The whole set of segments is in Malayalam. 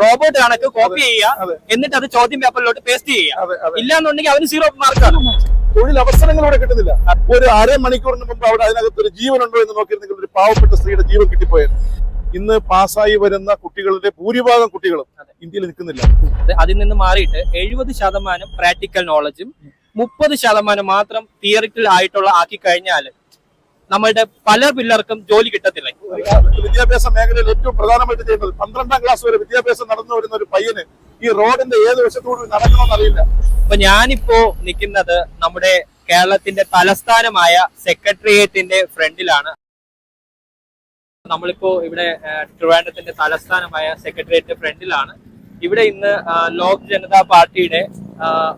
റോബോട്ട് കണക്ക് കോപ്പി. ചെയ്യുക എന്നിട്ട് അത് ചോദ്യം പേപ്പറിലോട്ട് പേസ്റ്റ് ചെയ്യുക. ഇല്ലാന്നുണ്ടെങ്കിൽ അവന് സീറോ മാർക്കാണ് തൊഴിലവസരങ്ങൾ ഇവിടെ കിട്ടുന്നില്ല. ഒരു അര മണിക്കൂറിന് മുമ്പ് അവിടെ അതിനകത്ത് ഒരു ജീവനുണ്ടോ എന്ന് നോക്കിയിരുന്നെങ്കിൽ ഒരു പാവപ്പെട്ട സ്ത്രീയുടെ ജീവൻ കിട്ടിപ്പോയത് ഇന്ന് പാസ്സായി വരുന്ന കുട്ടികളുടെ ഭൂരിഭാഗം കുട്ടികളും ഇന്ത്യയിൽ നിൽക്കുന്നില്ല. അതിൽ നിന്ന് മാറിയിട്ട് എഴുപത് ശതമാനം പ്രാക്ടിക്കൽ നോളജും മുപ്പത് ശതമാനം മാത്രം തിയറിക്കൽ ആയിട്ടുള്ള ആക്കി കഴിഞ്ഞാൽ നമ്മളുടെ പല പിള്ളേർക്കും ജോലി കിട്ടത്തില്ല. വിദ്യാഭ്യാസ മേഖലയിൽ ഏറ്റവും പ്രധാനമായിട്ട് ചെയ്യേണ്ടത് പന്ത്രണ്ടാം ക്ലാസ് വരെ വിദ്യാഭ്യാസം നടന്നു വരുന്ന ഒരു പയ്യന് ഈ റോഡിന്റെ ഏത് വശത്തോട് നടക്കണമെന്ന് അറിയില്ല അപ്പൊ ഞാനിപ്പോ നിൽക്കുന്നത് നമ്മുടെ കേരളത്തിന്റെ തലസ്ഥാനമായ സെക്രട്ടേറിയറ്റിന്റെ ഫ്രണ്ടിലാണ്. നമ്മളിപ്പോ ഇവിടെ ട്രിവാൻഡത്തിന്റെ തലസ്ഥാനമായ സെക്രട്ടേറിയറ്റ് ഫ്രണ്ടിലാണ്. ഇവിടെ ഇന്ന് ലോക് ജനതാ പാർട്ടിയുടെ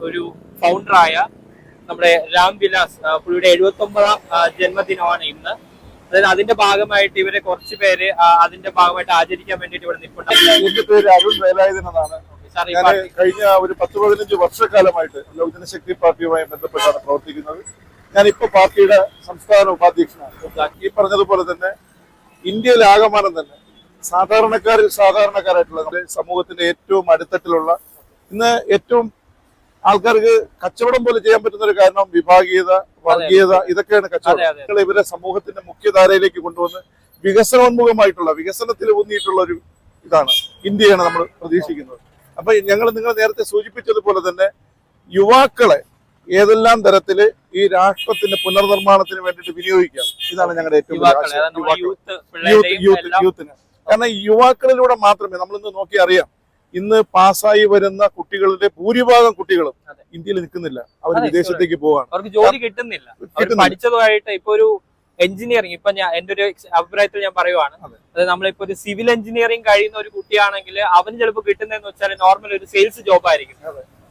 ഒരു ഫൗണ്ടറായ നമ്മുടെ രാം വിലാസ് പുള്ളിയുടെ എഴുപത്തി ഒമ്പതാം ജന്മദിനമാണ് ഇന്ന്. അതായത് അതിന്റെ ഭാഗമായിട്ട് ഇവരെ കുറച്ച് പേര് അതിന്റെ ഭാഗമായിട്ട് ആചരിക്കാൻ വേണ്ടിയിട്ട് ഇവിടെ നിൽപ്പുണ്ട് എന്റെ പേര് അരുൺ വേലായുധൻ എന്നാണ്. സാർ ഞാൻ കഴിഞ്ഞ ഒരു പത്ത് പതിനഞ്ച് വർഷക്കാലമായിട്ട് ലോകജനശക്തി പാർട്ടിയുമായി ബന്ധപ്പെട്ടാണ് പ്രവർത്തിക്കുന്നത്. ഞാൻ ഇപ്പൊ പാർട്ടിയുടെ സംസ്ഥാന ഉപാധ്യക്ഷനാണ്. ഈ പറഞ്ഞതുപോലെ തന്നെ ഇന്ത്യയിലാകമാനം തന്നെ സാധാരണക്കാരിൽ സാധാരണക്കാരായിട്ടുള്ള നമ്മുടെ സമൂഹത്തിന്റെ ഏറ്റവും അടിത്തട്ടിലുള്ള ഇന്ന് ഏറ്റവും ആൾക്കാർക്ക് കച്ചവടം പോലെ ചെയ്യാൻ പറ്റുന്ന ഒരു കാരണം വിഭാഗീയത വർഗീയത ഇതൊക്കെയാണ് കച്ചവടം. ഇവരെ സമൂഹത്തിന്റെ മുഖ്യധാരയിലേക്ക് കൊണ്ടുവന്ന് വികസനോന്മുഖമായിട്ടുള്ള വികസനത്തിൽ ഊന്നിയിട്ടുള്ള ഒരു ഇതാണ് ഇന്ത്യയാണ് നമ്മൾ പ്രതീക്ഷിക്കുന്നത്. അപ്പൊ ഞങ്ങൾ നിങ്ങൾ നേരത്തെ സൂചിപ്പിച്ചതുപോലെ തന്നെ യുവാക്കളെ ഏതെല്ലാം തരത്തിൽ ഈ രാഷ്ട്രത്തിന്റെ പുനർനിർമ്മാണത്തിന് വേണ്ടിയിട്ട് വിനിയോഗിക്കാം? ഇതാണ് ഞങ്ങളുടെ ഏറ്റവും യൂത്ത് യൂത്തിന്. കാരണം യുവാക്കളിലൂടെ മാത്രമേ നമ്മളിന്ന് നോക്കി അറിയാം ഇന്ന് പാസ്സായി വരുന്ന കുട്ടികളുടെ ഭൂരിഭാഗം കുട്ടികളും ഇന്ത്യയിൽ നിൽക്കുന്നില്ല. അവർ വിദേശത്തേക്ക് പോവാണ്. അവർക്ക് ജോലി കിട്ടുന്നില്ല. പഠിച്ചതുമായിട്ട് ഇപ്പൊ ഒരു എഞ്ചിനീയറിംഗ് ഇപ്പൊ ഞാൻ എന്റെ ഒരു അഭിപ്രായത്തിൽ ഞാൻ പറയുവാണ്. അതെ. അതായത് നമ്മളിപ്പോ ഒരു സിവിൽ എഞ്ചിനീയറിംഗ് കഴിയുന്ന ഒരു കുട്ടിയാണെങ്കിൽ അവന് ചിലപ്പോൾ കിട്ടുന്നതെന്ന് വെച്ചാൽ നോർമൽ ഒരു സെയിൽസ് ജോബ് ആയിരിക്കും.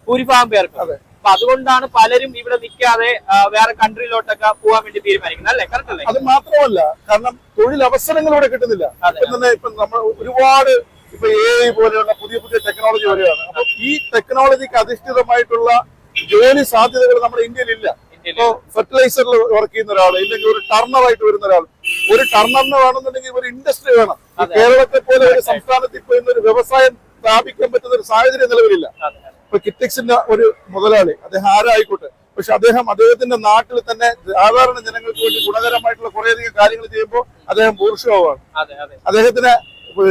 ഭൂരിഭാഗം പേർക്ക്. അപ്പൊ അതുകൊണ്ടാണ് പലരും ഇവിടെ നിൽക്കാതെ വേറെ കൺട്രിയിലോട്ടൊക്കെ പോകാൻ വേണ്ടി തീരുമാനിക്കുന്നത്. അല്ലേ? കറക്റ്റ് അല്ലേ? അത് മാത്രമല്ല കാരണം തൊഴിലവസരങ്ങൾ ഇവിടെ കിട്ടുന്നില്ല തന്നെ ഇപ്പൊ നമ്മൾ ഒരുപാട് ഇപ്പൊ എ ഐ പോലെയുള്ള പുതിയ പുതിയ ടെക്നോളജി വരെയാണ് അപ്പൊ ഈ ടെക്നോളജിക്ക് അധിഷ്ഠിതമായിട്ടുള്ള ജോലി സാധ്യതകൾ നമ്മുടെ ഇന്ത്യയിൽ ഇല്ല ഇപ്പോ ഫെർട്ടിലൈസറിൽ വർക്ക് ചെയ്യുന്ന ഒരാൾ ഇല്ലെങ്കിൽ ഒരു ടർണർ ആയിട്ട് വരുന്ന ഒരാൾ. ഒരു ടർണറിന് വേണമെന്നുണ്ടെങ്കിൽ ഒരു ഇൻഡസ്ട്രി വേണം. കേരളത്തെ പോലെ ഒരു സംസ്ഥാനത്ത് ഇപ്പൊ ഇന്നൊരു വ്യവസായം സ്ഥാപിക്കാൻ പറ്റുന്ന ഒരു സാഹചര്യം നിലവിലില്ല. ഇപ്പൊ കിറ്റക്സിന്റെ ഒരു മുതലാളി അദ്ദേഹം ആരായിക്കോട്ടെ. പക്ഷെ അദ്ദേഹം അദ്ദേഹത്തിന്റെ നാട്ടിൽ തന്നെ സാധാരണ ജനങ്ങൾക്ക് വേണ്ടി ഗുണകരമായിട്ടുള്ള കുറേയധികം കാര്യങ്ങൾ ചെയ്യുമ്പോൾ അദ്ദേഹം ബൂർഷോവാണ് അദ്ദേഹത്തിന്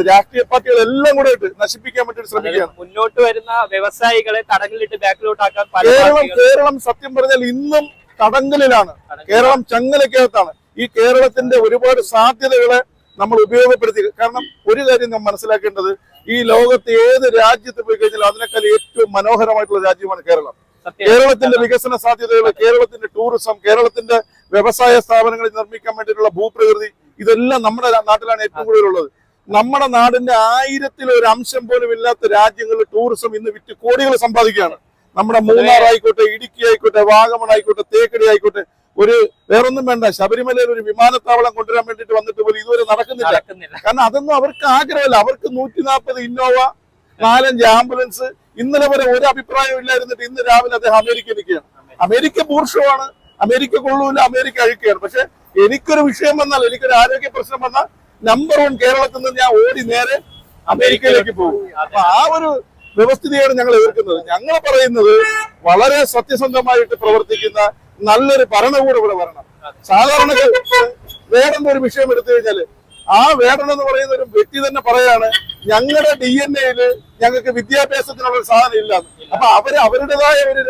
രാഷ്ട്രീയ പാർട്ടികൾ എല്ലാം കൂടെ ഇട്ട് നശിപ്പിക്കാൻ വേണ്ടി ശ്രമിക്കുകയാണ്. മുന്നോട്ട് വരുന്ന വ്യവസായികളെ തടങ്കലിട്ട് ബാക്കിലോട്ടാക്കാൻ കേരളം കേരളം സത്യം പറഞ്ഞാൽ ഇന്നും തടങ്കലിലാണ്. കേരളം ചങ്ങലക്കകത്താണ് ഈ കേരളത്തിന്റെ ഒരുപാട് സാധ്യതകളെ നമ്മൾ ഉപയോഗപ്പെടുത്തി. കാരണം ഒരു കാര്യം നാം മനസ്സിലാക്കേണ്ടത് ഈ ലോകത്ത് ഏത് രാജ്യത്ത് പോയി കഴിഞ്ഞാൽ അതിനേക്കാൾ ഏറ്റവും മനോഹരമായിട്ടുള്ള രാജ്യമാണ് കേരളം. കേരളത്തിന്റെ വികസന സാധ്യതകൾ കേരളത്തിന്റെ ടൂറിസം കേരളത്തിന്റെ വ്യവസായ സ്ഥാപനങ്ങൾ നിർമ്മിക്കാൻ വേണ്ടിയിട്ടുള്ള ഭൂപ്രകൃതി ഇതെല്ലാം നമ്മുടെ നാട്ടിലാണ് ഏറ്റവും കൂടുതൽ ഉള്ളത് നമ്മുടെ നാടിന്റെ ആയിരത്തിൽ ഒരു അംശം പോലും ഇല്ലാത്ത രാജ്യങ്ങളിൽ ടൂറിസം ഇന്ന് വിറ്റ് കോടികൾ സമ്പാദിക്കുകയാണ്. നമ്മുടെ മൂന്നാർ ആയിക്കോട്ടെ ഇടുക്കി ആയിക്കോട്ടെ വാഗമൺ ആയിക്കോട്ടെ തേക്കടി ആയിക്കോട്ടെ ഒരു വേറൊന്നും വേണ്ട. ശബരിമലയിൽ ഒരു വിമാനത്താവളം കൊണ്ടുവരാൻ വേണ്ടിട്ട് വന്നിട്ട് പോലും ഇതുവരെ നടക്കുന്നില്ല. നടക്കുന്നില്ല. കാരണം അതൊന്നും അവർക്ക് ആഗ്രഹമില്ല. അവർക്ക് നൂറ്റി നാൽപ്പത് ഇന്നോവ നാലഞ്ച് ആംബുലൻസ് ഇന്നലെ വരെ ഒരു അഭിപ്രായം ഇല്ലായിരുന്നിട്ട് ഇന്ന് രാവിലെ അദ്ദേഹം അമേരിക്ക നിൽക്കുകയാണ്. അമേരിക്ക. പൂർഷമാണ് അമേരിക്ക കൊള്ളൂല അമേരിക്ക അഴിക്കുകയാണ്. പക്ഷെ എനിക്കൊരു വിഷയം വന്നാൽ എനിക്കൊരു ആരോഗ്യ പ്രശ്നം വന്നാൽ നമ്പർ വൺ കേരളത്തിൽ നിന്ന് ഞാൻ ഓടി നേരെ അമേരിക്കയിലേക്ക് പോകും. അപ്പൊ ആ ഒരു വ്യവസ്ഥിതിയാണ് ഞങ്ങൾ എതിർക്കുന്നത്. ഞങ്ങൾ പറയുന്നത് വളരെ സത്യസന്ധമായിട്ട് പ്രവർത്തിക്കുന്ന നല്ലൊരു ഭരണകൂടം ഇവിടെ വരണം. സാധാരണ വേടന്റെ ഒരു വിഷയം എടുത്തു കഴിഞ്ഞാൽ ആ വേടൻ എന്ന് പറയുന്ന ഒരു വ്യക്തി തന്നെ പറയാണ് ഞങ്ങളുടെ ഡി എൻ എയിൽ ഞങ്ങൾക്ക് വിദ്യാഭ്യാസത്തിനുള്ള സാധനം ഇല്ല. അപ്പൊ അവർ അവരുടേതായ ഒരു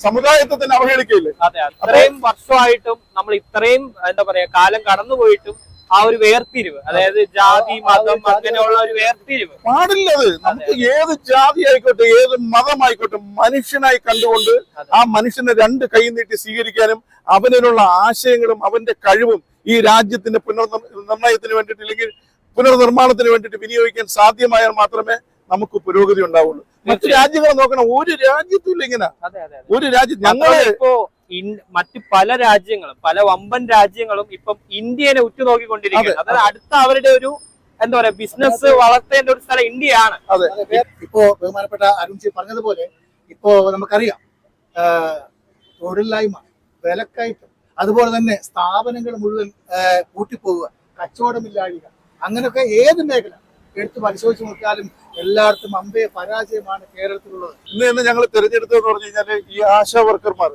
സമുദായത്തെ തന്നെ അവഹേളിക്കില്ലേ അതെ അത്രയും വർഷമായിട്ടും നമ്മൾ ഇത്രയും എന്താ പറയാ കാലം കടന്നുപോയിട്ടും ആ ഒരു വേർതിരിവ് അതായത് ജാതി മതം അങ്ങനെയുള്ള ഒരു വേർതിരിവ്. പാടില്ല അത്. നമുക്ക് ഏത് ജാതി ആയിക്കോട്ടെ ഏത് മതമായിക്കോട്ടെ മനുഷ്യനായി കണ്ടുകൊണ്ട് ആ മനുഷ്യനെ രണ്ട് കൈ നീട്ടി സ്വീകരിക്കാനും അവനിലുള്ള ആശയങ്ങളും അവന്റെ കഴിവും ഈ രാജ്യത്തിന്റെ പുനർനിർണയത്തിന് വേണ്ടിയിട്ട് അല്ലെങ്കിൽ പുനർനിർമ്മാണത്തിന് വേണ്ടിയിട്ട് വിനിയോഗിക്കാൻ സാധ്യമായാൽ മാത്രമേ നമുക്ക് പുരോഗതി ഉണ്ടാവുള്ളൂ. മറ്റു രാജ്യങ്ങളെ രാജ്യങ്ങൾ നോക്കണം. ഒരു രാജ്യത്തും ഇല്ല ഇങ്ങനെ. ഒരു രാജ്യം ഞങ്ങൾ ഇപ്പോ മറ്റ് പല രാജ്യങ്ങളും പല വമ്പൻ രാജ്യങ്ങളും ഇപ്പം ഇന്ത്യനെ ഉറ്റുനോക്കിക്കൊണ്ടിരിക്കുന്നത് അതായത് അടുത്ത അവരുടെ ഒരു എന്താ പറയാ ബിസിനസ് വളർത്തേണ്ട ഒരു സ്ഥലം ഇന്ത്യയാണ്. അതെ. ഇപ്പോ ബഹുമാനപ്പെട്ട അരുൺജി പറഞ്ഞതുപോലെ ഇപ്പോ നമുക്കറിയാം തൊഴിലില്ലായ്മ വിലക്കയറ്റം അതുപോലെ തന്നെ സ്ഥാപനങ്ങൾ മുഴുവൻ കൂട്ടിപ്പോവുക കച്ചവടമില്ലാഴിക അങ്ങനെയൊക്കെ ഏത് മേഖല എടുത്ത് പരിശോധിച്ച് നോക്കിയാലും എല്ലായിടത്തും അമ്പയ പരാജയമാണ് കേരളത്തിലുള്ളത്. ഇന്ന് ഇന്ന് ഞങ്ങൾ തിരഞ്ഞെടുത്തതെന്ന് പറഞ്ഞു കഴിഞ്ഞാൽ ഈ ആശാ വർക്കർമാർ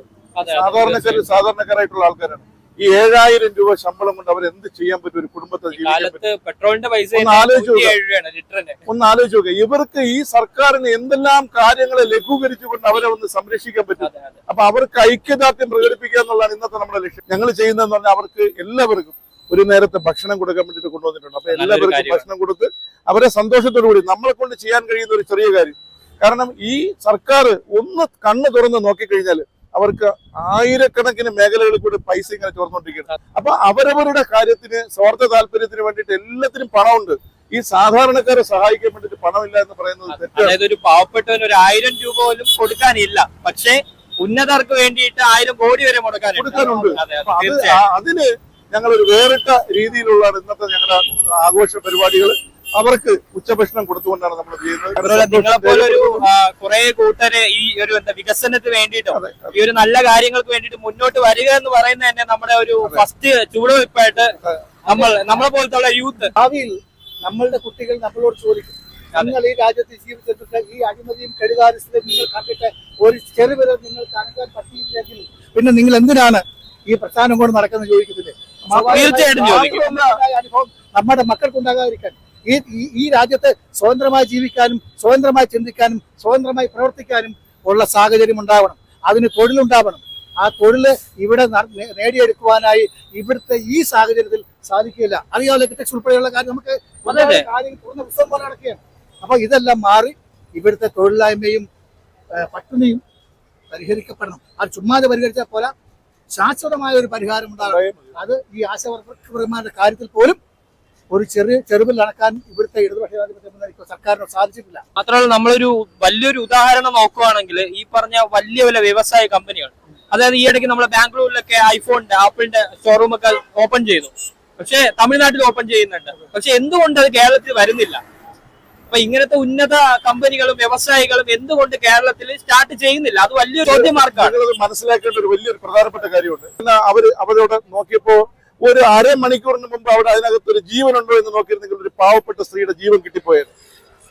സാധാരണക്കാർ സാധാരണക്കാരായിട്ടുള്ള ആൾക്കാരാണ്. ഈ ഏഴായിരം രൂപ ശമ്പളം കൊണ്ട് അവർ എന്ത് ചെയ്യാൻ പറ്റും ഒരു കുടുംബത്തെ പെട്രോളിന്റെ പൈസ ഒന്ന് ആലോചിച്ച് ഒന്ന് നോക്കുക ഇവർക്ക് ഈ സർക്കാരിന് എന്തെല്ലാം കാര്യങ്ങളെ ലഘൂകരിച്ചുകൊണ്ട് അവരെ ഒന്ന് സംരക്ഷിക്കാൻ പറ്റും? അപ്പൊ അവർക്ക് ഐക്യദാർഢ്യം പ്രകടിപ്പിക്കുക എന്നുള്ളതാണ് ഇന്നത്തെ നമ്മുടെ ലക്ഷ്യം. ഞങ്ങൾ ചെയ്യുന്നതെന്ന് പറഞ്ഞാൽ അവർക്ക് എല്ലാവർക്കും ഒരു നേരത്തെ ഭക്ഷണം കൊടുക്കാൻ വേണ്ടിയിട്ട് കൊണ്ടുവന്നിട്ടുണ്ട്. അപ്പൊ എല്ലാവർക്കും ഭക്ഷണം കൊടുത്ത് അവരെ സന്തോഷത്തോടു കൂടി നമ്മളെ കൊണ്ട് ചെയ്യാൻ കഴിയുന്ന ഒരു ചെറിയ കാര്യം. കാരണം ഈ സർക്കാർ ഒന്ന് കണ്ണ് തുറന്ന് നോക്കിക്കഴിഞ്ഞാൽ അവർക്ക് ആയിരക്കണക്കിന് മേഖലകളിൽ കൂടി പൈസ ഇങ്ങനെ ചോർന്നുകൊണ്ടിരിക്കുന്നത് അപ്പൊ അവരവരുടെ കാര്യത്തിന് സ്വാർത്ഥ താല്പര്യത്തിന് വേണ്ടിയിട്ട് എല്ലാത്തിനും പണമുണ്ട്. ഈ സാധാരണക്കാരെ സഹായിക്കാൻ വേണ്ടിയിട്ട് പണമില്ല എന്ന് പറയുന്നത് അതായത് ഒരു പാവപ്പെട്ടവന് ഒരു ആയിരം രൂപ പോലും കൊടുക്കാനില്ല. പക്ഷേ ഉന്നതർക്ക് വേണ്ടിയിട്ട് ആയിരം കോടി വരെ കൊടുക്കാനുണ്ട്. അതിന് ഞങ്ങൾ ഒരു വേറിട്ട രീതിയിലുള്ള ഇന്നത്തെ ഞങ്ങളുടെ ആഘോഷ പരിപാടികൾ അവർക്ക് ഉച്ചഭക്ഷണം കൊടുത്തുകൊണ്ടാണ് നമ്മൾ ചെയ്യുന്നത്. കുറെ കൂട്ടര് ഈ ഒരു എന്താ വികസനത്തിന് വേണ്ടിയിട്ടും ഈ ഒരു നല്ല കാര്യങ്ങൾക്ക് വേണ്ടിയിട്ട് മുന്നോട്ട് വരിക എന്ന് പറയുന്നത് തന്നെ നമ്മുടെ ഒരു ഫസ്റ്റ് ചുവടുവയ്പായിട്ട് നമ്മൾ നമ്മളെ പോലത്തെ യൂത്ത് ഭാവിയിൽ നമ്മളുടെ കുട്ടികൾ നമ്മളോട് ചോദിക്കും നിങ്ങൾ ഈ രാജ്യത്ത് ജീവിച്ചിട്ട് ഈ അഴിമതിയും കെടുകാര്യസ്ഥയും നിങ്ങൾ കണ്ടിട്ട് ഒരു ചെറുവിരൽ നിങ്ങൾ കാണിക്കാൻ പറ്റിയില്ലെങ്കിൽ പിന്നെ നിങ്ങൾ എന്തിനാണ് ഈ പ്രസ്ഥാനം കൊണ്ട് നടക്കുന്നത് ചോദിക്കത്തില്ലേ? തീർച്ചയായിട്ടും. അനുഭവം നമ്മുടെ മക്കൾക്കുണ്ടാകാതിരിക്കാൻ. ഈ ഈ- ഈ രാജ്യത്ത് സ്വതന്ത്രമായി ജീവിക്കാനും സ്വതന്ത്രമായി ചിന്തിക്കാനും സ്വതന്ത്രമായി പ്രവർത്തിക്കാനും ഉള്ള സാഹചര്യം ഉണ്ടാവണം. അതിന് തൊഴിലുണ്ടാവണം. ആ തൊഴിൽ ഇവിടെ നേടിയെടുക്കുവാനായി ഇവിടുത്തെ ഈ സാഹചര്യത്തിൽ സാധിക്കില്ല അറിയാമല്ലോ ടെക്സ് ഉൾപ്പെടെയുള്ള കാര്യം നമുക്ക് അതെ, അതെ. കാര്യം തുറന്ന പുസ്തകം പോലെ നടക്കുകയാണ്. അപ്പൊ ഇതെല്ലാം മാറി ഇവിടുത്തെ തൊഴിലില്ലായ്മയും ഏഹ്, പട്ടിണിയും പരിഹരിക്കപ്പെടണം. അത് ചുമ്മാതെ പരിഹരിച്ചാൽ പോലെ ശാശ്വതമായ ഒരു പരിഹാരം ഉണ്ടാകണം. അത് ഈ ആശാവർക്കർമാരുടെ കാര്യത്തിൽ പോലും ഒരു ചെറിയ ചെറുവിൽ നടക്കാൻ ഇവിടുത്തെ ഇടതുപക്ഷ സർക്കാരിന് സാധിച്ചിട്ടില്ല. മാത്രമല്ല നമ്മളൊരു വലിയൊരു ഉദാഹരണം നോക്കുവാണെങ്കിൽ ഈ പറഞ്ഞ വലിയ വലിയ വ്യവസായ കമ്പനികൾ അതായത് ഈ ഇടയ്ക്ക് നമ്മളെ ബാംഗ്ലൂരിലൊക്കെ ഐഫോണിന്റെ ആപ്പിളിന്റെ ഷോറൂം ഒക്കെ ഓപ്പൺ ചെയ്തു. പക്ഷേ തമിഴ്നാട്ടിൽ ഓപ്പൺ ചെയ്യുന്നുണ്ട്. പക്ഷെ എന്തുകൊണ്ട് അത് കേരളത്തിൽ വരുന്നില്ല? അപ്പൊ ഇങ്ങനത്തെ ഉന്നത കമ്പനികളും വ്യവസായികളും എന്തുകൊണ്ട് കേരളത്തിൽ സ്റ്റാർട്ട് ചെയ്യുന്നില്ല? അത് വലിയൊരു ചോദ്യമാർക്കാണ്. മനസ്സിലാക്കേണ്ട ഒരു വലിയൊരു പ്രധാനപ്പെട്ട കാര്യമുണ്ട്. എന്നാ അവർ അവരോട് നോക്കിയപ്പോ ഒരു അരമണിക്കൂറിന് മുമ്പ് അവിടെ അതിനകത്ത് ഒരു ജീവൻ ജീവനുണ്ടോ എന്ന് നോക്കിയിരുന്നെങ്കിൽ ഒരു പാവപ്പെട്ട സ്ത്രീയുടെ ജീവൻ കിട്ടിപ്പോയത്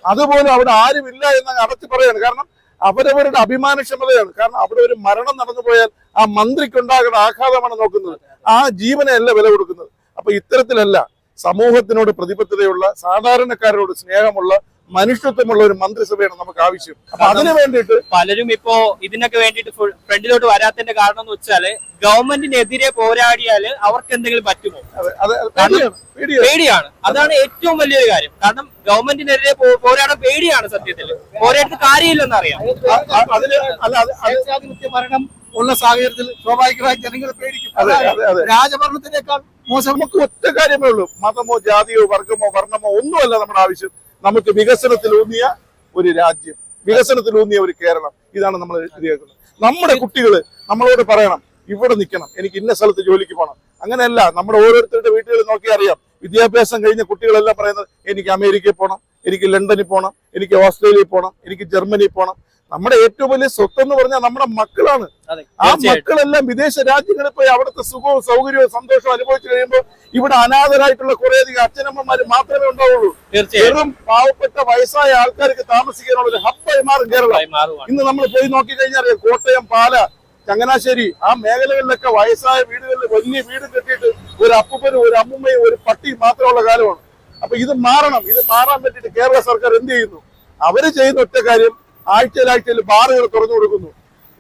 അതുപോലെ അവിടെ ആരുമില്ല എന്ന് അടച്ചു പറയാണ്. കാരണം അവരവരുടെ അഭിമാനക്ഷമതയാണ്. കാരണം അവിടെ ഒരു മരണം നടന്നു പോയാൽ ആ മന്ത്രിക്കുണ്ടാകുന്ന ആഘാതമാണ് നോക്കുന്നത്. ആ ജീവനെ അല്ല വില കൊടുക്കുന്നത്. അപ്പൊ ഇത്തരത്തിലല്ല സമൂഹത്തിനോട് പ്രതിബദ്ധതയുള്ള സാധാരണക്കാരോട് സ്നേഹമുള്ള മനുഷ്യത്വമുള്ള ഒരു മന്ത്രിസഭയാണ് നമുക്ക് ആവശ്യം. അപ്പൊ അതിനു വേണ്ടിയിട്ട് പലരും ഇപ്പോ ഇതിനൊക്കെ വേണ്ടിയിട്ട് ഫ്രണ്ടിലോട്ട് വരാത്തതിന്റെ കാരണം എന്ന് വെച്ചാൽ ഗവൺമെന്റിനെതിരെ പോരാടിയാൽ അവർക്ക് എന്തെങ്കിലും പറ്റുമോ? പേടിയാണ് പേടിയാണ്. പേടിയാണ്. അതാണ് ഏറ്റവും വലിയൊരു കാര്യം. കാരണം ഗവൺമെന്റിനെതിരെ പോരാടാൻ പേടിയാണ് സത്യത്തിൽ പോരാടിയിട്ട് കാര്യമില്ലെന്ന് അറിയാം. സ്വേച്ഛാധിപത്യ ഭരണം ഉള്ള സാഹചര്യത്തിൽ സ്വാഭാവികമായി ജനങ്ങൾ പേടിക്കും. അതെ അതെ അതെ. രാജഭരണത്തിനേക്കാൾ മോശം. നമുക്ക് ഒറ്റ കാര്യമേ ഉള്ളൂ. മതമോ ജാതിയോ വർഗമോ വർണമോ ഒന്നുമല്ല നമ്മുടെ ആവശ്യം. നമുക്ക് വികസനത്തിലൂന്നിയ ഒരു രാജ്യം വികസനത്തിലൂന്നിയ ഒരു കേരളം. ഇതാണ് നമ്മൾ എഴുതിയേക്കുന്നത് നമ്മുടെ കുട്ടികൾ നമ്മളോട് പറയണം ഇവിടെ നിൽക്കണം. എനിക്ക് ഇന്ന സ്ഥലത്ത് ജോലിക്ക് പോകണം അങ്ങനെയല്ല നമ്മുടെ ഓരോരുത്തരുടെ വീട്ടുകളിൽ നോക്കി അറിയാം. വിദ്യാഭ്യാസം കഴിഞ്ഞ കുട്ടികളെല്ലാം പറയുന്നത് എനിക്ക് അമേരിക്കയിൽ പോകണം എനിക്ക് ലണ്ടനിൽ പോകണം എനിക്ക് ഓസ്ട്രേലിയയിൽ പോകണം എനിക്ക് ജർമ്മനിയിൽ പോകണം നമ്മുടെ ഏറ്റവും വലിയ സ്വത്ത് എന്ന് പറഞ്ഞാൽ നമ്മുടെ മക്കളാണ്. ആ മക്കളെല്ലാം വിദേശ രാജ്യങ്ങളിൽ പോയി അവിടുത്തെ സുഖവും സൗകര്യവും സന്തോഷവും അനുഭവിച്ചു കഴിയുമ്പോൾ ഇവിടെ അനാഥരായിട്ടുള്ള കുറേയധികം അച്ഛനമ്മമാര് മാത്രമേ ഉണ്ടാവുള്ളൂ. വെറും പാവപ്പെട്ട വയസ്സായ ആൾക്കാർക്ക് താമസിക്കാനുള്ള ഒരു ഹബ്ബായി മാറും കേരളം. ഇന്ന് നമ്മൾ പോയി നോക്കി കഴിഞ്ഞാൽ കോട്ടയം പാല ചങ്ങനാശ്ശേരി ആ മേഖലകളിലൊക്കെ വയസ്സായ വീടുകളിൽ വലിയ വീട് കെട്ടിയിട്ട് ഒരു അപ്പൂപ്പനും ഒരു അമ്മുമ്മയും ഒരു പട്ടിയും മാത്രമുള്ള കാലമാണ്. അപ്പൊ ഇത് മാറണം. ഇത് മാറാൻ വേണ്ടിട്ട് കേരള സർക്കാർ എന്ത് ചെയ്യുന്നു? അവർ ചെയ്യുന്ന ഒറ്റ കാര്യം ആഴ്ചയിൽ ആഴ്ചയിൽ ബാറുകൾ തുറന്നു കൊടുക്കുന്നു.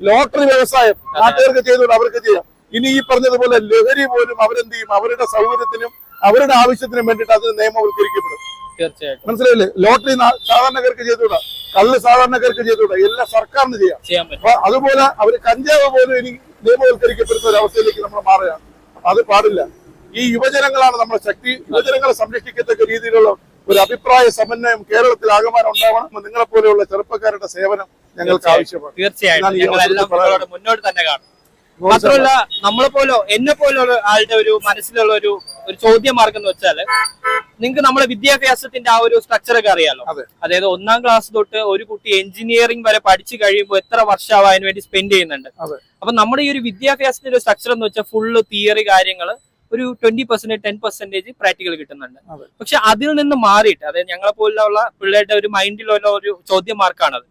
ലോട്ടറി വ്യവസായം നാട്ടുകാർക്ക് ചെയ്തുകൊണ്ട് അവർക്ക് ചെയ്യാം. ഇനി ഈ പറഞ്ഞതുപോലെ ലഹരി പോലും അവരെന്ത് ചെയ്യും? അവരുടെ സൗകര്യത്തിനും അവരുടെ ആവശ്യത്തിനും വേണ്ടിയിട്ട് അതിന് നിയമവൽക്കരിക്കപ്പെടും തീർച്ചയായിട്ടും. മനസ്സിലായില്ലേ? ലോട്ടറി സാധാരണക്കാർക്ക് ചെയ്തുകൂടാ? കള്ള് സാധാരണക്കാർക്ക് ചെയ്തുകൂടാ? എല്ലാം സർക്കാരിന് ചെയ്യാം. അപ്പൊ അതുപോലെ അവർ കഞ്ചാവ് പോലും ഇനി നിയമവൽക്കരിക്കപ്പെടുന്ന ഒരു അവസ്ഥയിലേക്ക് നമ്മൾ മാറുകയാണ്. അത് പാടില്ല. ഈ യുവജനങ്ങളാണ് നമ്മുടെ ശക്തി യുവജനങ്ങളെ സംരക്ഷിക്കത്തക്ക രീതിയിലുള്ള ഒരു അഭിപ്രായ സമന്വയം കേരളത്തിൽ ആകമാനം ഉണ്ടാവണം നിങ്ങളെ പോലെയുള്ള ചെറുപ്പക്കാരുടെ സേവനം ഞങ്ങൾക്ക് ആവശ്യമാണ്. തീർച്ചയായും. മുന്നോട്ട് തന്നെ കാണും. മാത്രമല്ല നമ്മളെ പോലോ എന്നെ പോലുള്ള ആളുടെ ഒരു മനസ്സിലുള്ള ഒരു ഒരു ചോദ്യമാർഗം എന്ന് വെച്ചാൽ നിങ്ങൾക്ക് നമ്മുടെ വിദ്യാഭ്യാസത്തിന്റെ ആ ഒരു സ്ട്രക്ചർ ഒക്കെ അറിയാലോ? അതായത് ഒന്നാം ക്ലാസ് തൊട്ട് ഒരു കുട്ടി എഞ്ചിനീയറിംഗ് വരെ പഠിച്ചു കഴിയുമ്പോൾ എത്ര വർഷമാവും അതിനു വേണ്ടി സ്പെൻഡ് ചെയ്യുന്നുണ്ട്. അപ്പൊ നമ്മുടെ ഈ ഒരു വിദ്യാഭ്യാസത്തിന്റെ സ്ട്രക്ചർ എന്ന് വെച്ചാൽ ഫുള്ള് തിയറി കാര്യങ്ങൾ ഒരു twenty percentage ten percentage practical കിട്ടുന്നുണ്ട്. പക്ഷെ അതിൽ നിന്ന് മാറിയിട്ട് അതായത് ഞങ്ങളെ പോലുള്ള പിള്ളേരുടെ ഒരു മൈൻഡിലുള്ള ഒരു ചോദ്യം മാർക്കാണത്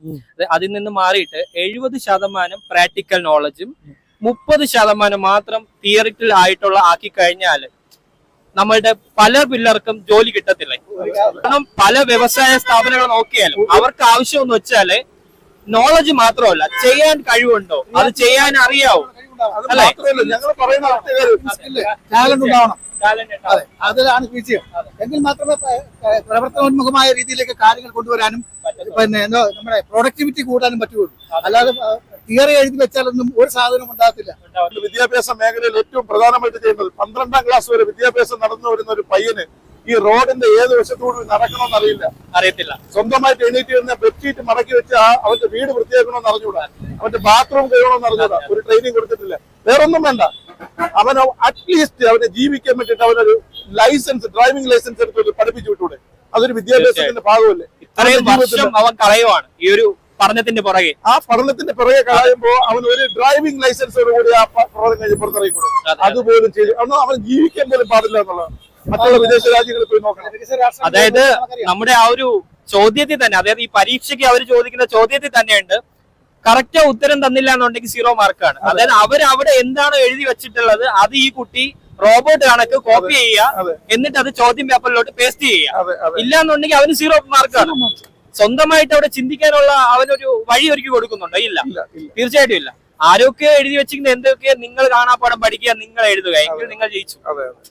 അതിൽ നിന്ന് മാറിയിട്ട് എഴുപത് ശതമാനം പ്രാക്ടിക്കൽ നോളജും മുപ്പത് ശതമാനം മാത്രം തിയറിക്കൽ ആയിട്ടുള്ള ആക്കി കഴിഞ്ഞാൽ നമ്മളുടെ പല പിള്ളേർക്കും ജോലി കിട്ടത്തില്ല. കാരണം പല വ്യവസായ സ്ഥാപനങ്ങൾ നോക്കിയാലും അവർക്ക് ആവശ്യം എന്ന് വെച്ചാൽ നോളജ് മാത്രമല്ല ചെയ്യാൻ കഴിവുണ്ടോ? അത് ചെയ്യാൻ അറിയാവോ? അല്ലേ? ഞങ്ങൾ പറയുന്ന ടാലന്റ് ഉണ്ടാവണം. അതെ. അതിലാണ് വിജയം. എങ്കിൽ മാത്രമേ പ്രവർത്തനോന്മുഖമായ രീതിയിലേക്ക് കാര്യങ്ങൾ കൊണ്ടുവരാനും പിന്നെ എന്തോ നമ്മുടെ പ്രൊഡക്ടിവിറ്റി കൂട്ടാനും പറ്റുള്ളൂ അല്ലാതെ തിയറി എഴുതി വെച്ചാലൊന്നും ഒരു സാധനം ഉണ്ടാകത്തില്ല. വിദ്യാഭ്യാസ മേഖലയിൽ ഏറ്റവും പ്രധാനമായിട്ട് ചെയ്യുന്നത് പന്ത്രണ്ടാം ക്ലാസ് വരെ വിദ്യാഭ്യാസം നടന്നു വരുന്ന ഒരു പയ്യന് ഈ റോഡിന്റെ ഏത് വശത്തുകൂടി നടക്കണമെന്ന് അറിയില്ല. അറിയത്തില്ല. സ്വന്തമായിട്ട് എണീറ്റ് വരുന്ന ബെഡ്ഷീറ്റ് മടക്കി വെച്ച് ആ അവന്റെ വീട് വൃത്തിയാക്കണമെന്ന് അറിഞ്ഞൂടാ. അവന്റെ ബാത്റൂം കഴിയണമെന്ന് അറിഞ്ഞൂടാ. ഒരു ട്രെയിനിങ് കൊടുത്തിട്ടില്ല. വേറൊന്നും വേണ്ട. അവന് അറ്റ്ലീസ്റ്റ് അവനെ ജീവിക്കാൻ വേണ്ടിയിട്ട് അവനൊരു ലൈസൻസ് ഡ്രൈവിംഗ് ലൈസൻസ് എടുത്ത് പഠിപ്പിച്ചു വിട്ടൂടെ. അതൊരു വിദ്യാഭ്യാസത്തിന്റെ ഭാഗമല്ലേ? ഇത്രയും വർഷം അവൻ കളയുവാണ്. ഈ ഒരു പഠനത്തിന്റെ പുറകെ. ആ പഠനത്തിന്റെ പുറകെ കളയുമ്പോ അവൻ ഒരു ഡ്രൈവിംഗ് ലൈസൻസോട് കൂടി ആ പ്രവർത്തനം പഠനം കഴിഞ്ഞ് പുറത്തിറങ്ങിക്കൂടും? അതെ. അതുപോലും ചെയ്തു. അവൻ ജീവിക്കാൻ പോലും പാടില്ല എന്നുള്ളതാണ്. മറ്റുള്ള വിദേശ രാജ്യങ്ങളിൽ പോയി നോക്കണം. അതായത്. നമ്മുടെ ആ ഒരു ചോദ്യത്തിൽ തന്നെ അതായത് ഈ പരീക്ഷയ്ക്ക് അവർ ചോദിക്കുന്ന ചോദ്യത്തിൽ തന്നെയുണ്ട്. കറക്റ്റ് ഉത്തരം തന്നില്ല എന്നുണ്ടെങ്കിൽ സീറോ മാർക്കാണ് അതായത് അവർ അവിടെ എന്താണോ എഴുതി വെച്ചിട്ടുള്ളത് അത് ഈ കുട്ടി റോബോട്ട് കണക്ക് കോപ്പി ചെയ്യുക എന്നിട്ട് അത് ചോദ്യം പേപ്പറിലോട്ട് പേസ്റ്റ് ചെയ്യുക. അതെ അതെ. ഇല്ല എന്നുണ്ടെങ്കിൽ അവന് സീറോ മാർക്കാണ് സ്വന്തമായിട്ട് അവിടെ ചിന്തിക്കാനുള്ള അവനൊരു വഴി ഒരുക്കി കൊടുക്കുന്നുണ്ടോ? ഇല്ല. തീർച്ചയായിട്ടും ഇല്ല. ആരൊക്കെ എഴുതി വെച്ചിരിക്കുന്ന എന്തൊക്കെ നിങ്ങൾ കാണാപ്പാടം പഠിക്കുക നിങ്ങൾ എഴുതുക. എങ്കിൽ നിങ്ങൾ ജയിച്ചു. അതെ അതെ.